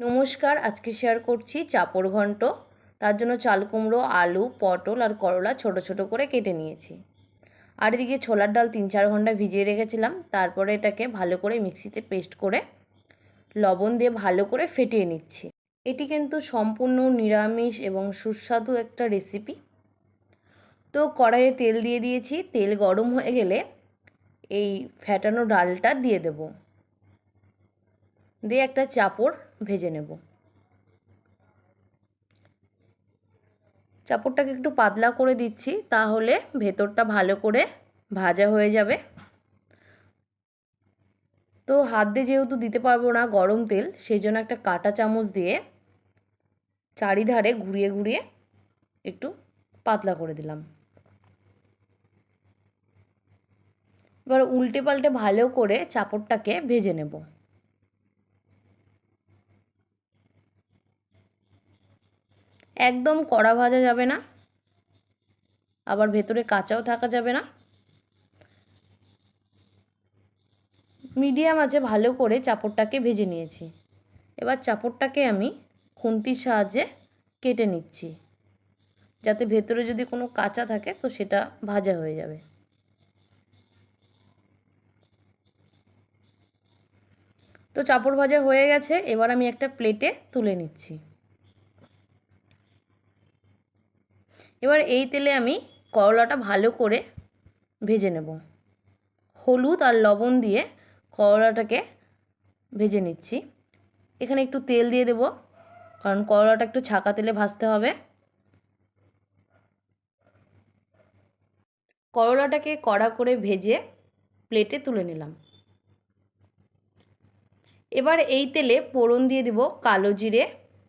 নমস্কার, আজকে শেয়ার করছি চাপড় ঘন্ট। তার জন্য চাল কুমড়ো, আলু, পটল আর করলা ছোট ছোট করে কেটে নিয়েছি। আর এদিকে ছোলার ডাল তিন চার ঘণ্টা ভিজিয়ে রেখেছিলাম। তারপরে এটাকে ভালো করে মিক্সিতে পেস্ট করে লবণ দিয়ে ভালো করে ফেটিয়ে নিচ্ছি। এটি কিন্তু সম্পূর্ণ নিরামিষ এবং সুস্বাদু একটা রেসিপি তো কড়াইয়ে তেল দিয়ে দিয়েছি। তেল গরম হয়ে গেলে এই ফ্যাটানো ডালটা দিয়ে দেব। দিয়ে একটা চাপড় ভেজে নেব। চাপড়টাকে একটু পাতলা করে দিচ্ছি, তাহলে ভেতরটা ভালো করে ভাজা হয়ে যাবে। তো হাত দিয়ে যেহেতু দিতে পারব না গরম তেল, সেই জন্য একটা কাটা চামচ দিয়ে চারিধারে ঘুরিয়ে ঘুরিয়ে একটু পাতলা করে দিলাম। এবার উল্টে পাল্টে ভালো করে চাপড়টাকে ভেজে নেব। একদম কড়া ভাজা যাবে না। আবার ভেতরে কাঁচাও থাকা যাবে না। মিডিয়াম আছে, ভালো করে চাপড়টাকে ভেজে নিয়েছি। এবার চাপড়টাকে আমি খুন্তির সাহায্যে কেটে নিচ্ছি। যাতে ভেতরে যদি কোনো কাঁচা থাকে, তো সেটা ভাজা হয়ে যাবে। তো চাপড় ভাজা হয়ে গেছে, এবার আমি একটা প্লেটে তুলে নিচ্ছি। এবার এই তেলে আমি করলাটা ভালো করে ভেজে নেব। হলুদ আর লবণ দিয়ে করলাটাকে ভেজে নিচ্ছি। এখানে একটু তেল দিয়ে দেব, কারণ করলাটা একটু ছাকা তেলে ভাজতে হবে। করলাটাকে কড়া করে ভেজে প্লেটে তুলে নিলাম। এবার এই তেলে ফোড়ন দিয়ে দেব কালো জিরে,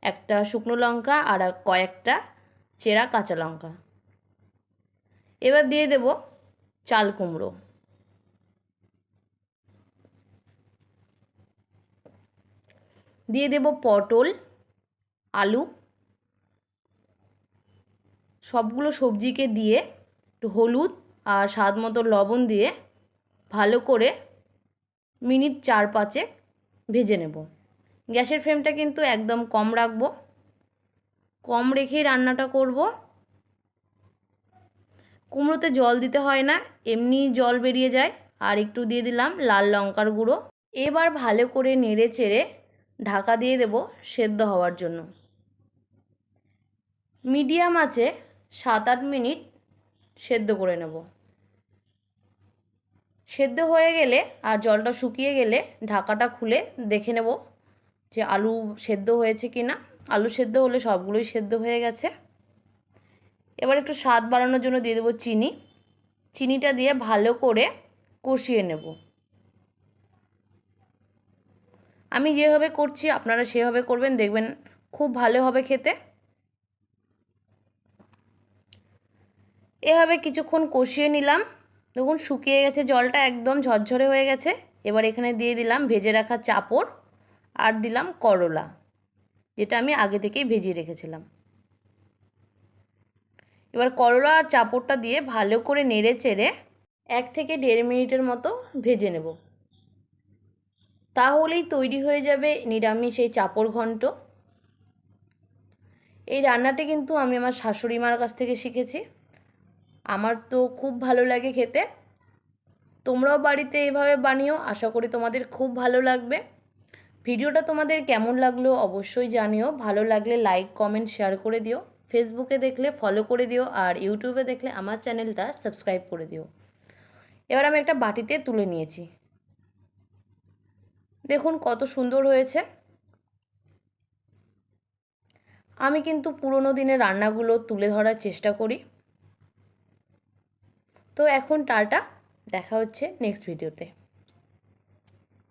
একটা শুকনো লঙ্কা আর কয়েকটা চেরা কাঁচা লঙ্কা। এবার দিয়ে দেব চাল কুমড়ো। দিয়ে দেব পটল, আলু। সবগুলো সবজিকে দিয়ে একটু হলুদ আর স্বাদ মতো লবণ দিয়ে ভালো করে মিনিট চার পাঁচে ভেজে নেব। গ্যাসের ফ্লেমটা কিন্তু একদম কম রাখব। কম রেখেই রান্নাটা করব। কুমড়োতে জল দিতে হয় না, এমনি জল বেরিয়ে যায়। আর একটু দিয়ে দিলাম লাল লঙ্কার গুঁড়ো। এবার ভালো করে নেড়ে চেড়ে ঢাকা দিয়ে দেব সেদ্ধ হওয়ার জন্য। মিডিয়াম আছে সাত আট মিনিট সেদ্ধ করে নেব। সেদ্ধ হয়ে গেলে আর জলটা শুকিয়ে গেলে ঢাকাটা খুলে দেখে নেব যে আলু সেদ্ধ হয়েছে কি না আলু সেদ্ধ হলে সবগুলোই সেদ্ধ হয়ে গেছে। এবার একটু স্বাদ বাড়ানোর জন্য দিয়ে দেবো চিনি। চিনিটা দিয়ে ভালো করে কষিয়ে নেব। আমি যেভাবে করছি আপনারা সেভাবে করবেন, দেখবেন খুব ভালো হবে খেতে। এভাবে কিছুক্ষণ কষিয়ে নিলাম। দেখুন শুকিয়ে গেছে জলটা, একদম ঝরঝরে হয়ে গেছে। এবার এখানে দিয়ে দিলাম ভেজে রাখা চাপড় আর দিলাম করলা। যেটা আমি আগে থেকেই ভেজিয়ে রেখেছিলাম। এবার করলা আর চাপড়টা দিয়ে ভালো করে নেড়ে চেড়ে এক থেকে দেড় মিনিটের মতো ভেজে নেব। তাহলেই তৈরি হয়ে যাবে নিরামিষ এই চাপড় ঘন্ট। এই রান্নাটি কিন্তু আমি আমার শাশুড়ি মার কাছ থেকে শিখেছি। আমার তো খুব ভালো লাগে খেতে। তোমরাও বাড়িতে এভাবে বানিও, আশা করি তোমাদের খুব ভালো লাগবে। ভিডিওটা তোমাদের কেমন লাগল অবশ্যই জানিও। ভালো লাগলে লাইক কমেন্ট শেয়ার করে দিও। ফেসবুকে দেখলে ফলো করে দিও আর ইউটিউবে দেখলে আমার চ্যানেলটা সাবস্ক্রাইব করে দিও। এবার আমি একটা বাটিতে তুলে নিয়েছি। দেখুন কত সুন্দর হয়েছে। আমি কিন্তু পুরোনো দিনের রান্নাগুলো তুলে ধরার চেষ্টা করি। তো এখন টাটা, দেখা হচ্ছে নেক্সট ভিডিওতে